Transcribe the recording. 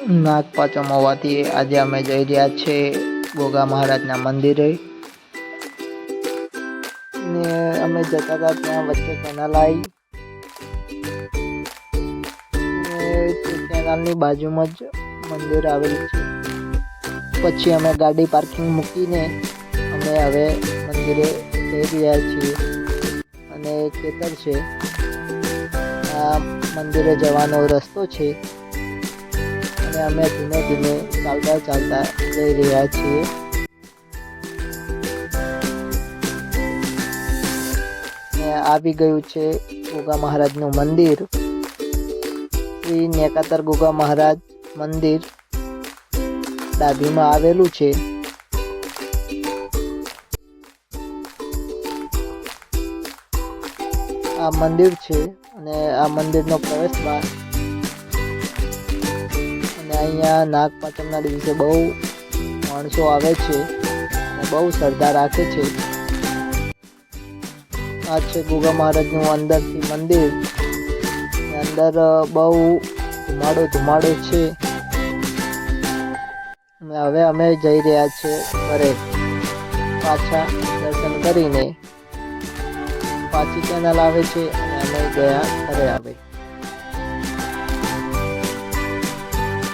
નાગપાંચમ હોવાથી આજે અમે જઈ રહ્યા છે ગોગા મહારાજના મંદિરે. ને અમે જતા હતા ત્યાં વચ્ચે કેનાલ આવી કેનાલની બાજુમાં જ મંદિર આવેલું છે. પછી અમે ગાડી પાર્કિંગ મૂકીને અમે હવે મંદિરે જઈ રહ્યા છીએ. અને ખેતર છે. આ મંદિરે જવાનો રસ્તો છે. અમે ધીમે ધીમે ચાલતા ચાલતા જઈ રહ્યા છીએ. આવી ગયું છે ગોગા મહારાજનું મંદિર. શ્રી નેકાતર ગોગા મહારાજ મંદિર ડાભીમાં આવેલું છે. આ મંદિર છે અને આ મંદિરનો પ્રવેશ દ્વાર અને અહીંયા નાગપાંચમના દિવસે બહુ માણસો આવે છે અને બહુ શ્રદ્ધા રાખે છે. આ છે ગુગા મહારાજનું અંદરથી મંદિર. અંદર બહુ ધુમાડો ધુમાડો છે. અને હવે અમે જઈ રહ્યા છીએ ઘરે. પાછા દર્શન કરીને પાછી ચેનલ આવે છે અને અમે ગયા ઘરે આવે.